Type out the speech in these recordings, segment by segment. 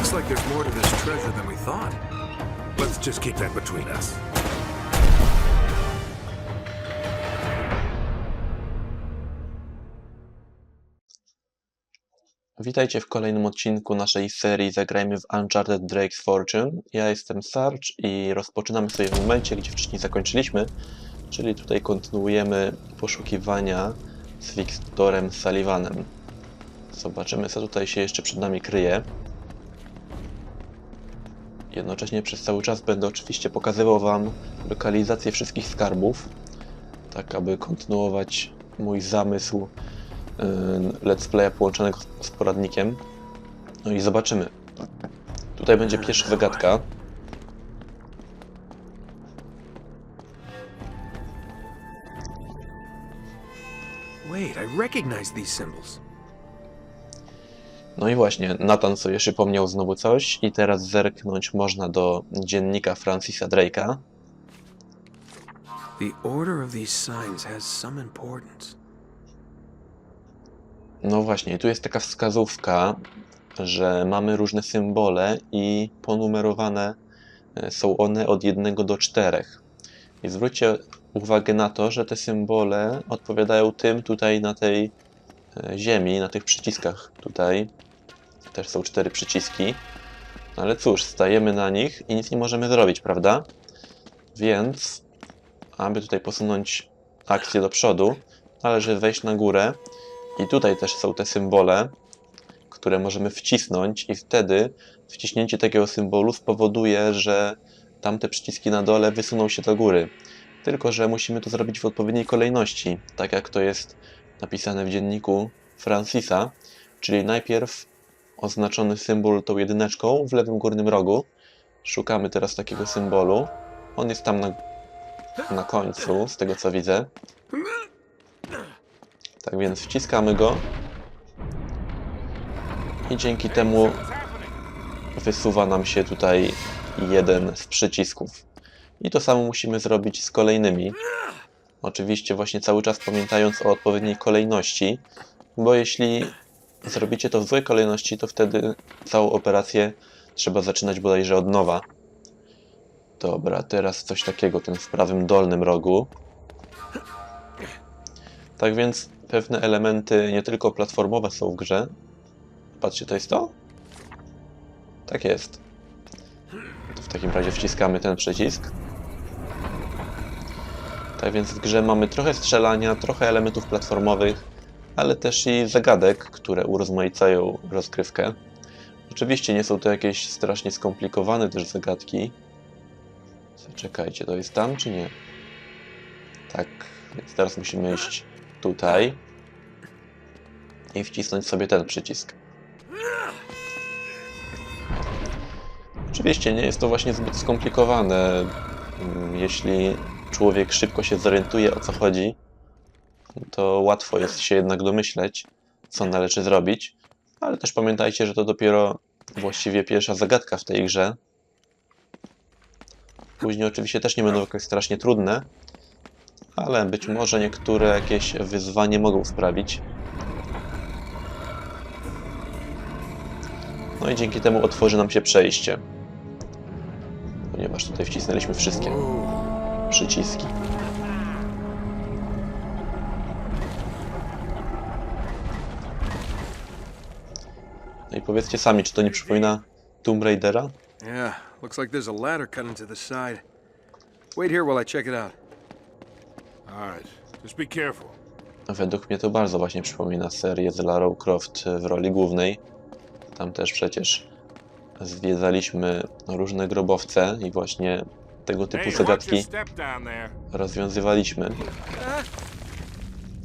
Looks like there's more to this treasure than we thought. Let's just keep that between us. Witajcie w kolejnym odcinku naszej serii Zagrajmy w Uncharted Drake's Fortune. Ja jestem Sarge i rozpoczynamy sobie w momencie, gdzie wcześniej zakończyliśmy, czyli tutaj kontynuujemy poszukiwania z Victorem Sullivanem. Zobaczymy, co tutaj się jeszcze przed nami kryje. Jednocześnie przez cały czas będę oczywiście pokazywał Wam lokalizację wszystkich skarbów, tak aby kontynuować mój zamysł y, let's playa połączonego z poradnikiem. No i zobaczymy. Tutaj będzie pierwsza zagadka. Wait, I recognize these symbols. No i właśnie, Nathan sobie przypomniał znowu coś i teraz zerknąć można do dziennika Francisa Drake'a. The order of these signs has some importance. No właśnie, tu jest taka wskazówka, że mamy różne symbole i ponumerowane e, są one od 1 do 4. I zwróćcie uwagę na to, że te symbole odpowiadają tym tutaj na tej e, ziemi, na tych przyciskach tutaj. Też są cztery przyciski. No ale cóż, stajemy na nich i nic nie możemy zrobić, prawda? Więc, aby tutaj posunąć akcję do przodu, należy wejść na górę i tutaj też są te symbole, które możemy wcisnąć, i wtedy wciśnięcie takiego symbolu spowoduje, że tamte przyciski na dole wysuną się do góry. Tylko, że musimy to zrobić w odpowiedniej kolejności, tak jak to jest napisane w dzienniku Francisa, czyli najpierw oznaczony symbol tą jedyneczką w lewym górnym rogu. Szukamy teraz takiego symbolu. On jest tam na, na końcu, z tego co widzę. Tak więc wciskamy go i dzięki temu wysuwa nam się tutaj jeden z przycisków. I to samo musimy zrobić z kolejnymi. Oczywiście właśnie cały czas pamiętając o odpowiedniej kolejności, bo jeśli zrobicie to w złej kolejności, to wtedy całą operację trzeba zaczynać bodajże od nowa. Dobra, teraz coś takiego, ten w prawym dolnym rogu. Tak więc pewne elementy nie tylko platformowe są w grze. Patrzcie, to jest to? Tak jest. To w takim razie wciskamy ten przycisk. Tak więc w grze mamy trochę strzelania, trochę elementów platformowych, ale też i zagadek, które urozmaicają rozgrywkę. Oczywiście nie są to jakieś strasznie skomplikowane też zagadki. Czekajcie, to jest tam czy nie? Tak, więc teraz musimy iść tutaj i wcisnąć sobie ten przycisk. Oczywiście nie jest to właśnie zbyt skomplikowane. Mm, Jeśli człowiek szybko się zorientuje o co chodzi, to łatwo jest się jednak domyśleć, co należy zrobić. Ale też pamiętajcie, że to dopiero właściwie pierwsza zagadka w tej grze. Później oczywiście też nie będą jakoś strasznie trudne, ale być może niektóre jakieś wyzwanie mogą sprawić. No i dzięki temu otworzy nam się przejście. Ponieważ tutaj wcisnęliśmy wszystkie przyciski. Powiedzcie sami, czy to nie przypomina Tomb Raidera? Yeah, looks like there's a ladder cut into the side. Wait here while I check it out. All right, just be careful. Według mnie to bardzo właśnie przypomina serię z Lara Croft w roli głównej. Tam też przecież zwiedzaliśmy różne grobowce i właśnie tego typu zagadki rozwiązywaliśmy.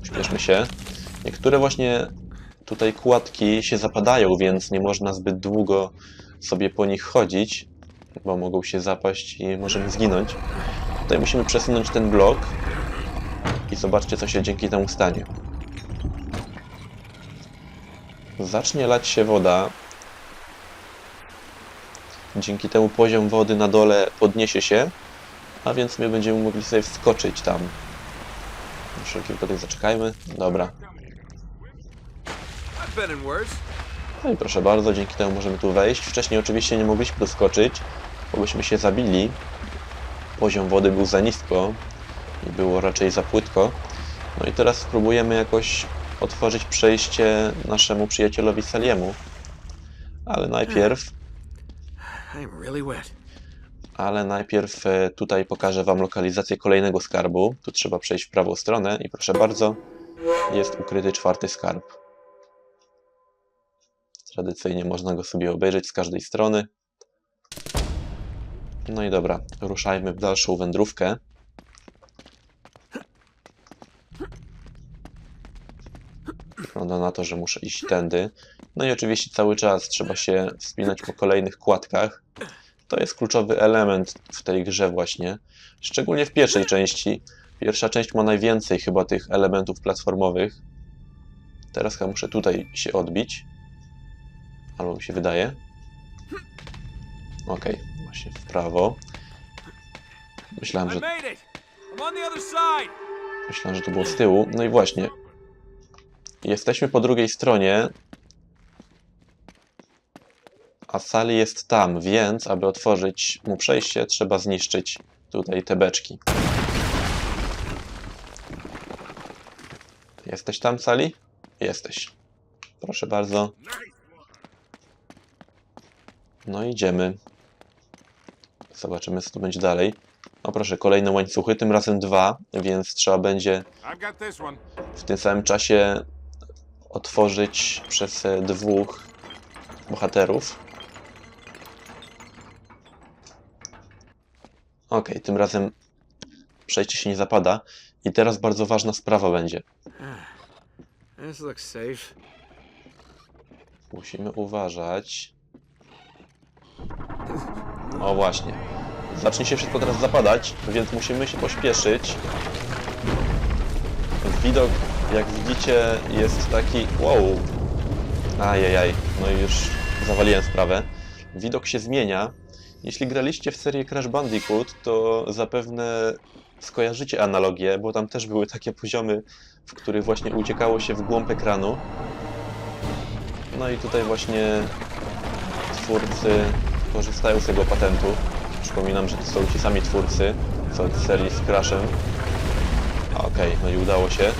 Śpieszmy się. Niektóre właśnie tutaj kładki się zapadają, więc nie można zbyt długo sobie po nich chodzić, bo mogą się zapaść i możemy zginąć. Tutaj musimy przesunąć ten blok i zobaczcie, co się dzięki temu stanie. Zacznie lać się woda. Dzięki temu poziom wody na dole podniesie się, a więc my będziemy mogli sobie wskoczyć tam. Na wszelki wypadek zaczekajmy. Dobra. I've been in worse. No i proszę bardzo, dzięki temu możemy tu wejść. Wcześniej oczywiście nie mogliśmy tu skoczyć, bo byśmy się zabili. Poziom wody był za nisko i było raczej za płytko. No i teraz spróbujemy jakoś otworzyć przejście naszemu przyjacielowi Saliemu. Ale najpierw, wet. ale najpierw e, tutaj pokażę Wam lokalizację kolejnego skarbu. Tu trzeba przejść w prawą stronę i proszę bardzo, jest ukryty czwarty skarb. Tradycyjnie można go sobie obejrzeć z każdej strony. No i dobra, ruszajmy w dalszą wędrówkę. Wygląda na to, że muszę iść tędy. No i oczywiście cały czas trzeba się wspinać po kolejnych kładkach. To jest kluczowy element w tej grze właśnie. Szczególnie w pierwszej części. Pierwsza część ma najwięcej chyba tych elementów platformowych. Teraz chyba muszę tutaj się odbić. Albo mi się wydaje. Okej, właśnie w prawo. Myślałem, że, myślałem, że to było z tyłu. No i właśnie. Jesteśmy po drugiej stronie. A Sali jest tam, więc aby otworzyć mu przejście, trzeba zniszczyć tutaj te beczki. Jesteś tam, Sali? Jesteś. Proszę bardzo. No idziemy. Zobaczymy, co tu będzie dalej. O proszę, kolejne łańcuchy, tym razem dwa, więc trzeba będzie w tym samym czasie otworzyć przez e, dwóch bohaterów. Ok, tym razem przejście się nie zapada. I teraz bardzo ważna sprawa będzie. Safe. Musimy uważać. O właśnie. Zacznie się wszystko teraz zapadać, więc musimy się pośpieszyć. Widok, jak widzicie, jest taki... Wow! Ajajaj, no i już zawaliłem sprawę. Widok się zmienia. Jeśli graliście w serię Crash Bandicoot, to zapewne skojarzycie analogię, bo tam też były takie poziomy, w których właśnie uciekało się w głąb ekranu. No i tutaj właśnie twórcy korzystają z tego patentu. Przypominam, że to są ci sami twórcy, co od serii z Crashem. Okej, no i udało się.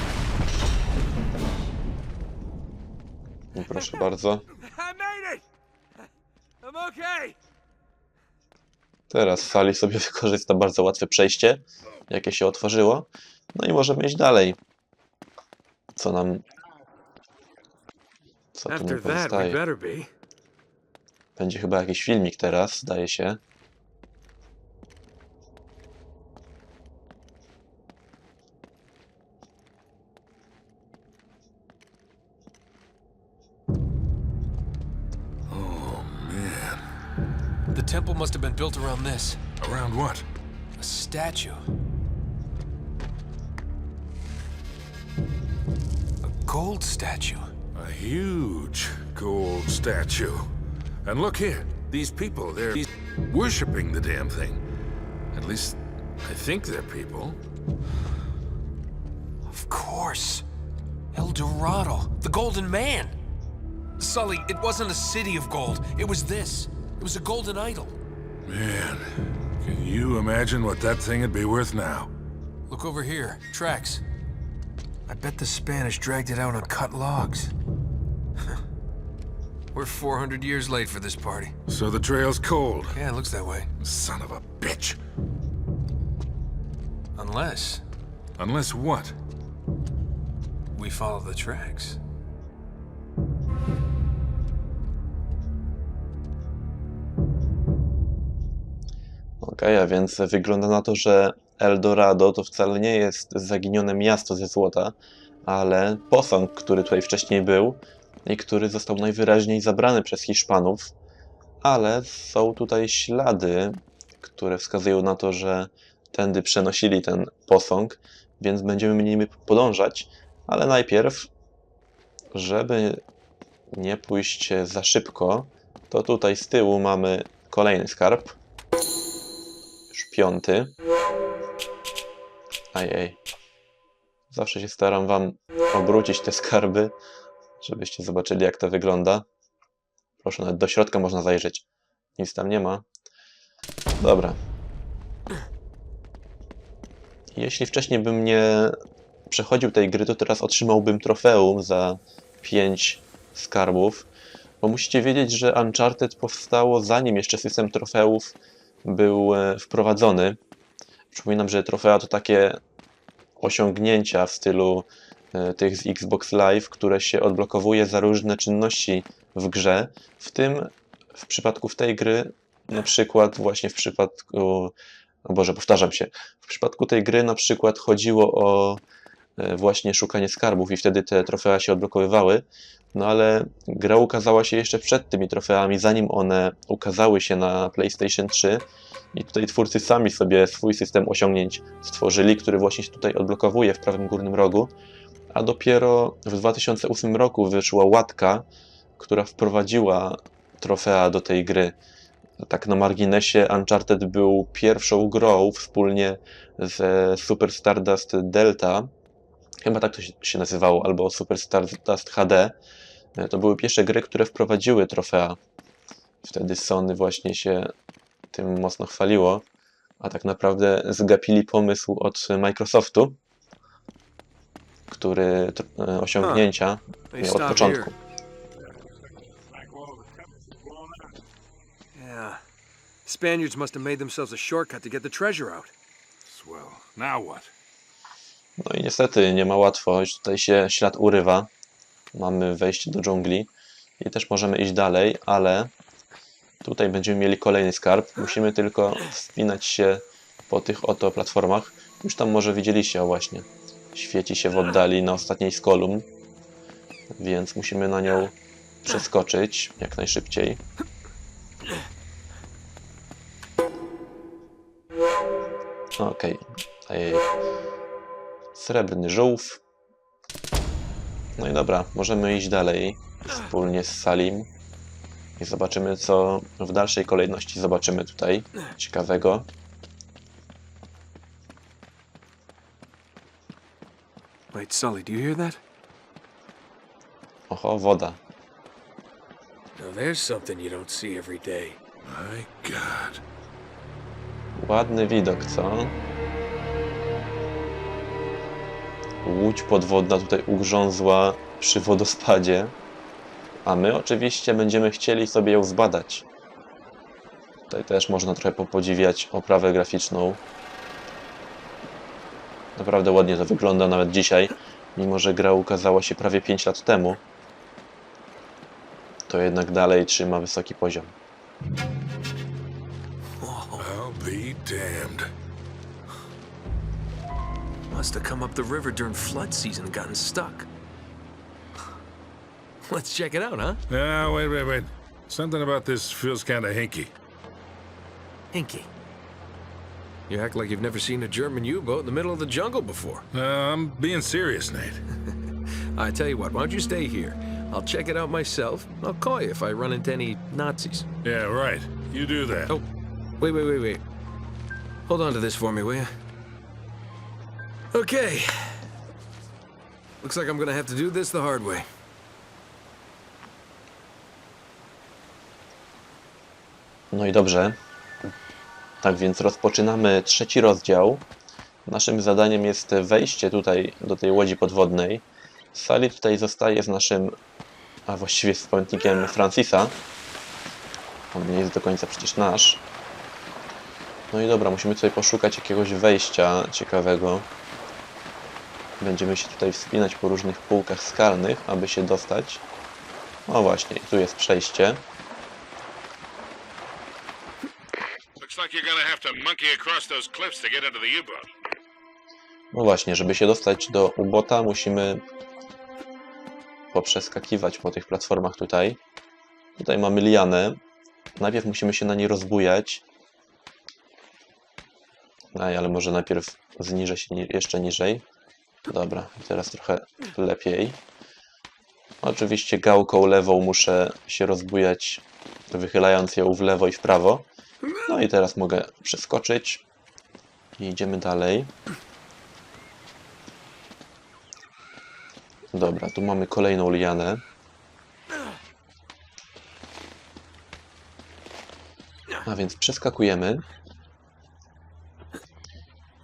I proszę bardzo. Okay! Teraz Sali sobie wykorzysta bardzo łatwe przejście, jakie się otworzyło. No i możemy iść dalej. Co nam... Co tu we pozostaje? Będzie chyba jakiś filmik teraz, zdaje się. The temple must have been built around this Around what? a statue. A gold statue. A huge gold statue. And look here, these people, they're worshipping the damn thing. At least, I think they're people. Of course. El Dorado, the Golden Man. Sully, it wasn't a city of gold. It was this. It was a golden idol. Man, can you imagine what that thing would be worth now? Look over here. Tracks. I bet the Spanish dragged it out on cut logs. We're 400 years late for this party. So the trail's cold. Yeah, it looks that way. Son of a bitch. Unless Unless what? we follow the tracks. Okej, a więc wygląda na to, że Eldorado to wcale nie jest zaginione miasto ze złota, ale posąg, który tutaj wcześniej był i który został najwyraźniej zabrany przez Hiszpanów, ale są tutaj ślady, które wskazują na to, że tędy przenosili ten posąg, więc będziemy nimi podążać, ale najpierw, żeby nie pójść za szybko, to tutaj z tyłu mamy kolejny skarb już piąty. Ajej. Zawsze się staram wam obrócić te skarby, żebyście zobaczyli jak to wygląda. Proszę, nawet do środka można zajrzeć. Nic tam nie ma. Dobra. Jeśli wcześniej bym nie przechodził tej gry, to teraz otrzymałbym trofeum za 5 skarbów. Bo musicie wiedzieć, że Uncharted powstało zanim jeszcze system trofeów był e, wprowadzony. Przypominam, że trofea to takie osiągnięcia w stylu tych z Xbox Live, które się odblokowuje za różne czynności w grze. W tym w przypadku w tej gry, na przykład właśnie w przypadku, o Boże, powtarzam się, w przypadku tej gry na przykład chodziło o e, właśnie szukanie skarbów i wtedy te trofea się odblokowywały. No ale gra ukazała się jeszcze przed tymi trofeami, zanim one ukazały się na PlayStation 3 i tutaj twórcy sami sobie swój system osiągnięć stworzyli, który właśnie się tutaj odblokowuje w prawym górnym rogu. A dopiero w 2008 roku wyszła łatka, która wprowadziła trofea do tej gry. Tak na marginesie, Uncharted był pierwszą grą wspólnie ze Super Stardust Delta. Chyba tak to się nazywało, albo Super Stardust HD. To były pierwsze gry, które wprowadziły trofea. Wtedy Sony właśnie się tym mocno chwaliło, a tak naprawdę zgapili pomysł od Microsoftu, który e, osiągnięcia miał od stop początku. Yeah. Spaniards must have made themselves a shortcut to get the treasure out. Swell. Now what? No i niestety nie ma łatwo, już tutaj się ślad urywa. Mamy wejście do dżungli i też możemy iść dalej, ale tutaj będziemy mieli kolejny skarb. Musimy tylko wspinać się po tych oto platformach. Już tam może widzieliście, właśnie. Świeci się w oddali na ostatniej z kolumn, więc musimy na nią przeskoczyć jak najszybciej. Okej. Ej. Srebrny żółw. No i dobra, możemy iść dalej wspólnie z Salim i zobaczymy, co w dalszej kolejności zobaczymy tutaj ciekawego. Wait, Sully, do you hear that? Oho, woda. Now there's something you don't see every day. My God. Ładny widok, co? Łódź podwodna tutaj ugrzązła przy wodospadzie, a my oczywiście będziemy chcieli sobie ją zbadać. Tutaj też można trochę popodziwiać oprawę graficzną. Naprawdę ładnie to wygląda nawet dzisiaj, mimo że gra ukazała się prawie 5 lat temu. To jednak dalej trzyma wysoki poziom. I'll be damned. Must have come up the river during flood season and gotten stuck. Let's check it out, huh? Now, wait, wait, wait. Something about this feels kind of hinky. Hinky. You act like you've never seen a German U-boat in the middle of the jungle before. Uh, I'm being serious, Nate. I tell you what, why don't you stay here? I'll check it out myself. I'll call you if I run into any Nazis. Yeah, right. You do that. Oh, wait, wait, wait, wait. Hold on to this for me, will you? Okay. Looks like I'm gonna have to do this the hard way. No i dobrze. Tak więc rozpoczynamy trzeci rozdział. Naszym zadaniem jest wejście tutaj do tej łodzi podwodnej. Sally tutaj zostaje z naszym, a właściwie z pamiętnikiem Francisa. On nie jest do końca przecież nasz. No i dobra, musimy tutaj poszukać jakiegoś wejścia ciekawego. Będziemy się tutaj wspinać po różnych półkach skalnych, aby się dostać. O właśnie, tu jest przejście. Looks like you're gonna have to monkey across those cliffs to get into the U-boat. No właśnie, żeby się dostać do ubota, musimy poprzeskakiwać po tych platformach tutaj. Tutaj mamy lianę. Najpierw musimy się na niej rozbujać. Aj, ale może najpierw zniżę się jeszcze niżej. Dobra, teraz trochę lepiej. Oczywiście gałką lewą muszę się rozbujać, wychylając ją w lewo i w prawo. No i teraz mogę przeskoczyć. I idziemy dalej. Dobra, tu mamy kolejną lianę. A więc przeskakujemy.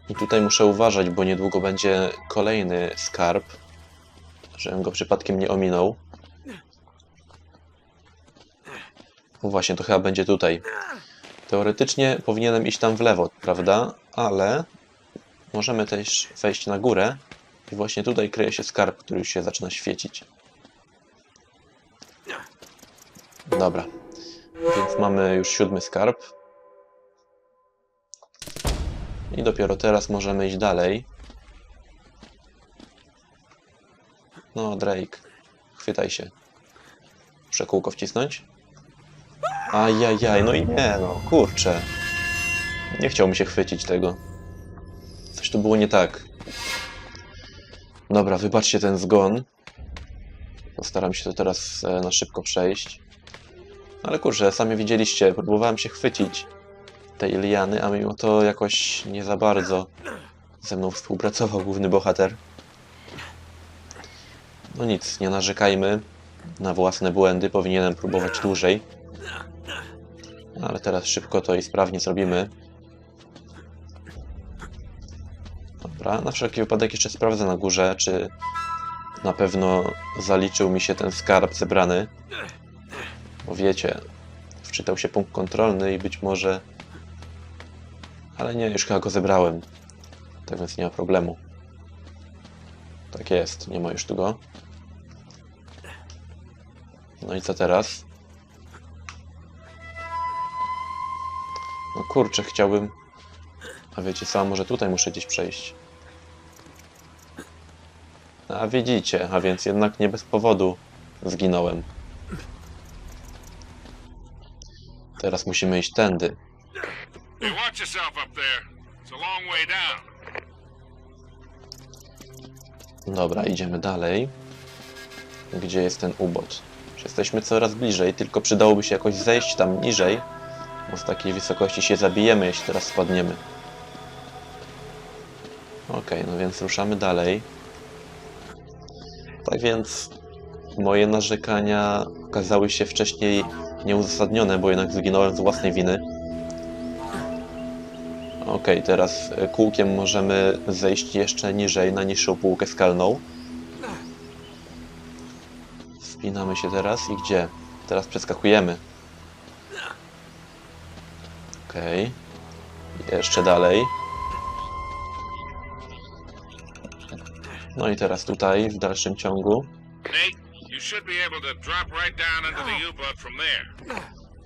I tutaj muszę uważać, bo niedługo będzie kolejny skarb, żebym go przypadkiem nie ominął. O właśnie, to chyba będzie tutaj. Teoretycznie powinienem iść tam w lewo, prawda? Ale możemy też wejść na górę i właśnie tutaj kryje się skarb, który już się zaczyna świecić. Dobra. Więc mamy już siódmy skarb. I dopiero teraz możemy iść dalej. No, Drake. Chwytaj się. Muszę kółko wcisnąć. Ajajaj, no i nie, no, kurczę. Nie chciał mi się chwycić tego. Coś tu było nie tak. Dobra, wybaczcie ten zgon. Postaram się to teraz e, na szybko przejść. Ale kurczę, sami widzieliście, próbowałem się chwycić tej liany, a mimo to jakoś nie za bardzo ze mną współpracował główny bohater. No nic, nie narzekajmy na własne błędy, powinienem próbować dłużej. Ale teraz szybko to i sprawnie zrobimy. Dobra, na wszelki wypadek jeszcze sprawdzę na górze, czy na pewno zaliczył mi się ten skarb zebrany. Bo wiecie, wczytał się punkt kontrolny i być może... Ale nie, już chyba go zebrałem. Tak więc nie ma problemu. Tak jest, nie ma już tu go. No i co teraz? No kurczę, chciałbym... A wiecie co, może tutaj muszę gdzieś przejść. A widzicie, a więc jednak nie bez powodu zginąłem. Teraz musimy iść tędy. Dobra, idziemy dalej. Gdzie jest ten ubot? Jesteśmy coraz bliżej, tylko przydałoby się jakoś zejść tam niżej, bo z takiej wysokości się zabijemy, jeśli teraz spadniemy. Okej, no więc ruszamy dalej. Tak więc moje narzekania okazały się wcześniej nieuzasadnione, bo jednak zginąłem z własnej winy. Okej, teraz e, kółkiem możemy zejść jeszcze niżej, na niższą półkę skalną. Wspinamy się teraz i gdzie? Teraz przeskakujemy. Okej. Jeszcze dalej. No i teraz tutaj, w dalszym ciągu.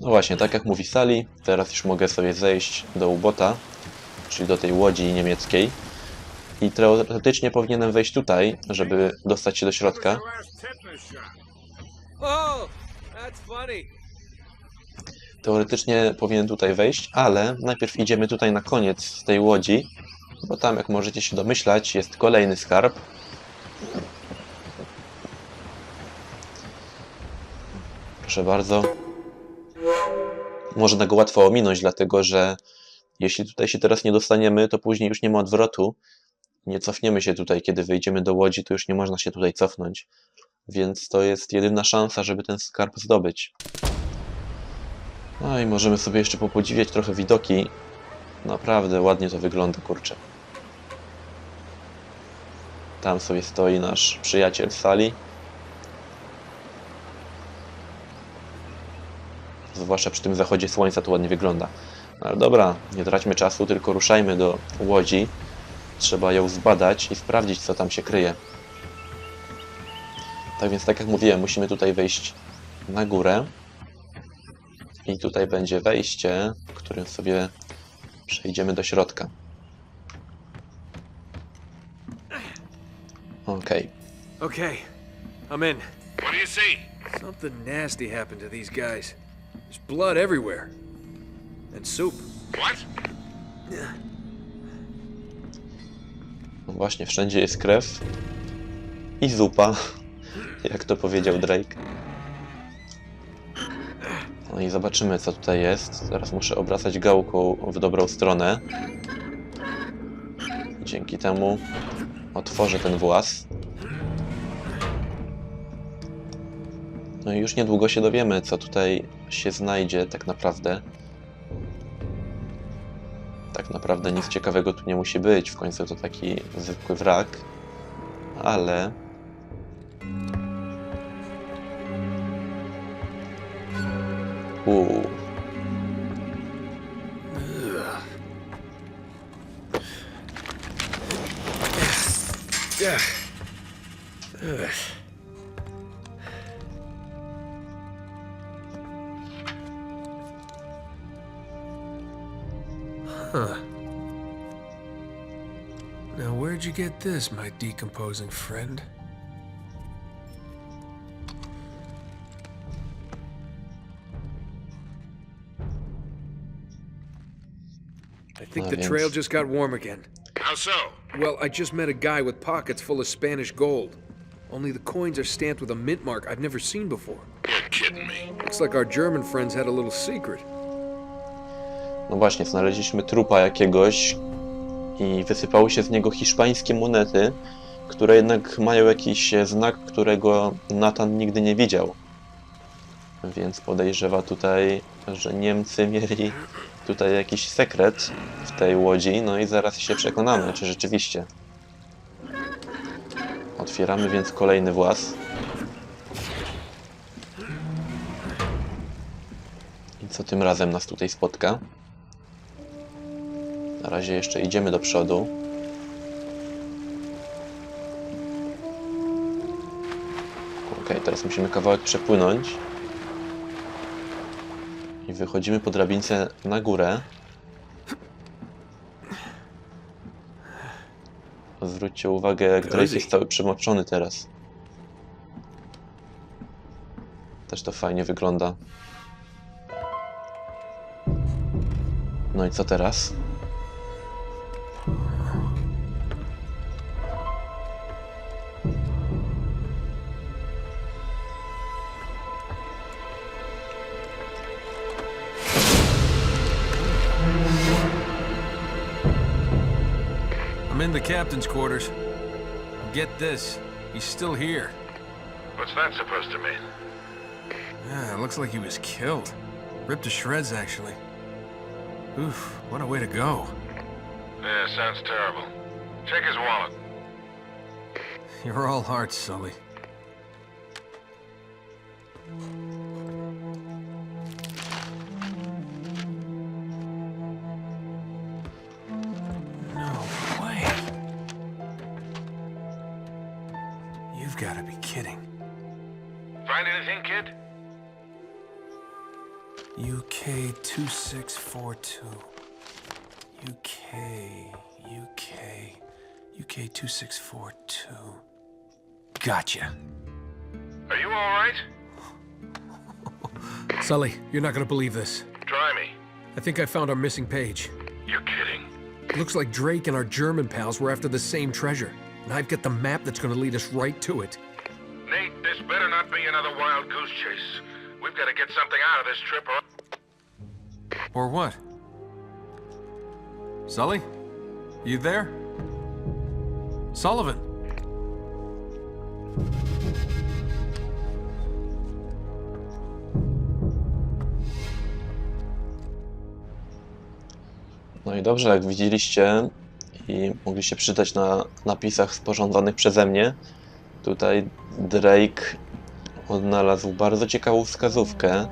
No właśnie, tak jak mówi Sally, teraz już mogę sobie zejść do ubota, czyli do tej łodzi niemieckiej. I teoretycznie powinienem wejść tutaj, żeby dostać się do środka. Oh, that's funny. Teoretycznie powinien tutaj wejść, ale najpierw idziemy tutaj na koniec tej łodzi, bo tam, jak możecie się domyślać, jest kolejny skarb. Proszę bardzo. Można go łatwo ominąć, dlatego że jeśli tutaj się teraz nie dostaniemy, to później już nie ma odwrotu. Nie cofniemy się tutaj, kiedy wyjdziemy do łodzi, to już nie można się tutaj cofnąć. Więc to jest jedyna szansa, żeby ten skarb zdobyć. No i możemy sobie jeszcze popodziwiać trochę widoki. Naprawdę ładnie to wygląda, kurczę. Tam sobie stoi nasz przyjaciel Sali. Zwłaszcza przy tym zachodzie słońca to ładnie wygląda. Ale dobra, nie traćmy czasu, tylko ruszajmy do łodzi. Trzeba ją zbadać i sprawdzić, co tam się kryje. Tak więc, tak jak mówiłem, musimy tutaj wejść na górę. I tutaj będzie wejście, którym sobie przejdziemy do środka. Okej. Okay, I'm in. What do you see? Something nasty happened to these guys. There's blood everywhere. And soup. What? No właśnie, wszędzie jest krew i zupa, jak to powiedział Drake. No i zobaczymy, co tutaj jest. Teraz muszę obracać gałką w dobrą stronę. Dzięki temu otworzę ten włas. No i już niedługo się dowiemy, co tutaj się znajdzie tak naprawdę. Tak naprawdę nic ciekawego tu nie musi być, w końcu to taki zwykły wrak, ale Uuu. Now, where'd you get this, my decomposing friend? Think No the więc- trail just got warm again. How so? Well, I just met a guy with pockets full of Spanish gold. Only the coins are stamped with a mint mark I've never seen before. You're kidding me. Looks like our German friends had a little secret. No właśnie, znaleźliśmy trupa jakiegoś i wysypały się z niego hiszpańskie monety, które jednak mają jakiś znak, którego Nathan nigdy nie widział. Więc podejrzewa tutaj, że Niemcy mieli tutaj jakiś sekret w tej łodzi, no i zaraz się przekonamy, czy rzeczywiście. Otwieramy więc kolejny włas. I co tym razem nas tutaj spotka? Na razie jeszcze idziemy do przodu. Ok, teraz musimy kawałek przepłynąć. I wychodzimy po drabince na górę. Zwróćcie uwagę, jak Drake jest cały przemoczony teraz. Też to fajnie wygląda. No i co teraz? In the captain's quarters. Get this, he's still here. What's that supposed to mean? Yeah, looks like he was killed. Ripped to shreds, actually. Oof, what a way to go. Yeah, sounds terrible. Check his wallet. You're all hearts, Sully. 2642. UK, UK, UK 2642. Gotcha. Are you all right? Sully, you're not gonna believe this. Try me. I think I found our missing page. You're kidding. Looks like Drake and our German pals were after the same treasure. And I've got the map that's gonna lead us right to it. Nate, this better not be another wild goose chase. We've got to get something out of this trip or... Or what? Sully? You there? Sullivan? No i dobrze, jak widzieliście i mogliście przeczytać na napisach sporządzanych przeze mnie, tutaj Drake odnalazł bardzo ciekawą wskazówkę.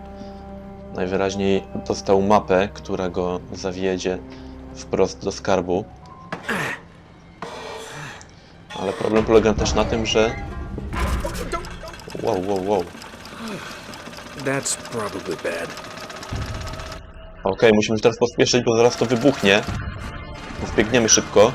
Najwyraźniej dostał mapę, która go zawiedzie wprost do skarbu. Ale problem polega też na tym, że... Wow, wow, wow. That's probably bad. Okej, musimy się teraz pospieszyć, bo zaraz to wybuchnie. Zbiegniemy szybko.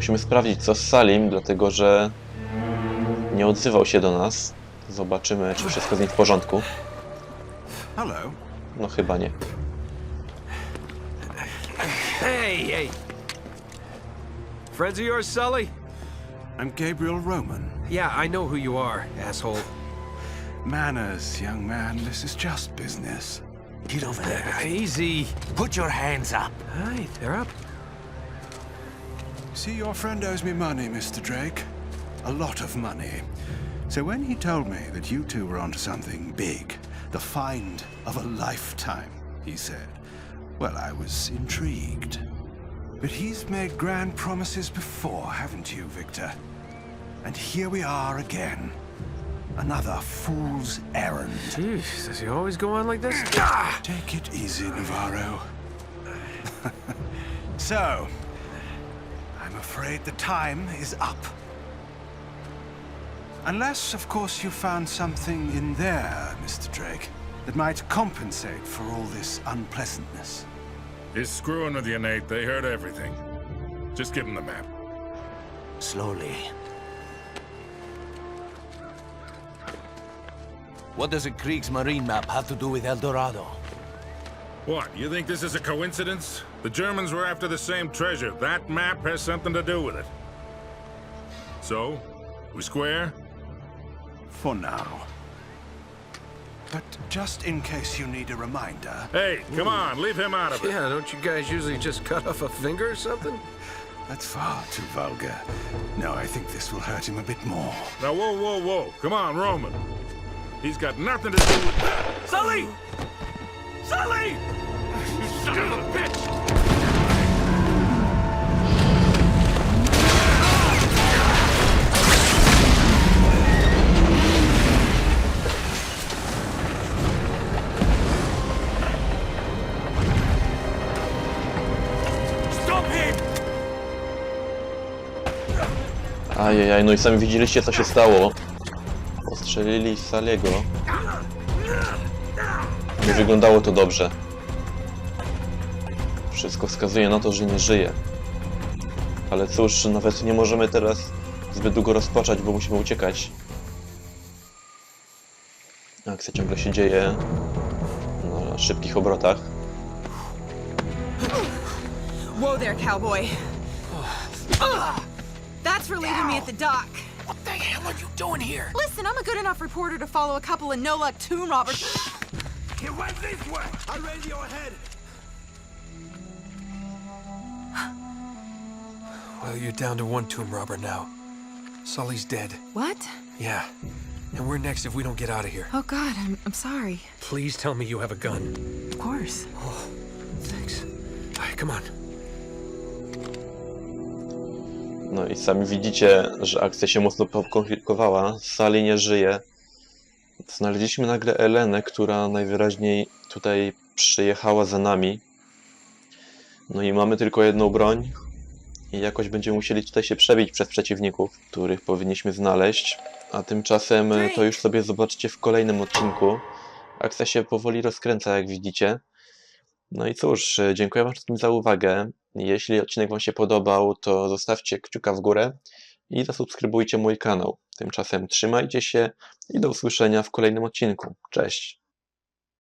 Musimy sprawdzić, co z Salim, dlatego że nie odzywał się do nas. Zobaczymy, czy wszystko z nim w porządku. Hello. No chyba nie. Hey, hey! Friends of yours, Sully? I'm Gabriel Roman. Yeah, I know who you are, asshole. Manners, young man. This is just business. Get over there. Easy. Put your hands up. Hi, they're up. See, your friend owes me money, Mr. Drake. A lot of money. So when he told me that you two were onto something big, the find of a lifetime, he said, well, I was intrigued. But he's made grand promises before, haven't you, Victor? And here we are again. Another fool's errand. Jeez, does he always go on like this? Take it easy, Navarro. so, afraid the time is up. Unless, of course, you found something in there, Mr. Drake, that might compensate for all this unpleasantness. He's screwing with you, Nate. They heard everything. Just give him the map. Slowly. What does a Kriegsmarine map have to do with El Dorado? What, you think this is a coincidence? The Germans were after the same treasure. That map has something to do with it. So, we square? For now. But just in case you need a reminder, Hey, come on, leave him out of it. Yeah, don't you guys usually just cut off a finger or something? that's far too vulgar. No, I think this will hurt him a bit more. Now, whoa, whoa, whoa. Come on, Roman. He's got nothing to do with... Sully! Sully! You son of a bitch! Ajajaj, no i sami widzieliście co się stało. Postrzelili Saliego. Nie wyglądało to dobrze. Wszystko wskazuje na to, że nie żyje. Ale cóż, nawet nie możemy teraz zbyt długo rozpoczać, bo musimy uciekać. Akcja ciągle się dzieje na szybkich obrotach. Whoa there, cowboy. Ugh. That's for leaving me at the dock. What the hell are you doing here? Listen, I'm a good enough reporter to follow a couple of no-luck tomb robbers. He went this way! I'll radio ahead! Well, you're down to one tomb robber now. Sully's dead. What? Yeah. And we're next if we don't get out of here. Oh God, I'm I'm sorry. Please tell me you have a gun. Of course. Oh, thanks. All right, come on. No i sami widzicie, że akcja się mocno pokomplikowała. Sali nie żyje. Znaleźliśmy nagle Elenę, która najwyraźniej tutaj przyjechała za nami. No i mamy tylko jedną broń. I jakoś będziemy musieli tutaj się przebić przez przeciwników, których powinniśmy znaleźć. A tymczasem e, to już sobie zobaczycie w kolejnym odcinku. Akcja się powoli rozkręca, jak widzicie. No i cóż, e, dziękuję Wam wszystkim za uwagę. Jeśli odcinek Wam się podobał, to zostawcie kciuka w górę i zasubskrybujcie mój kanał. Tymczasem trzymajcie się i do usłyszenia w kolejnym odcinku. Cześć!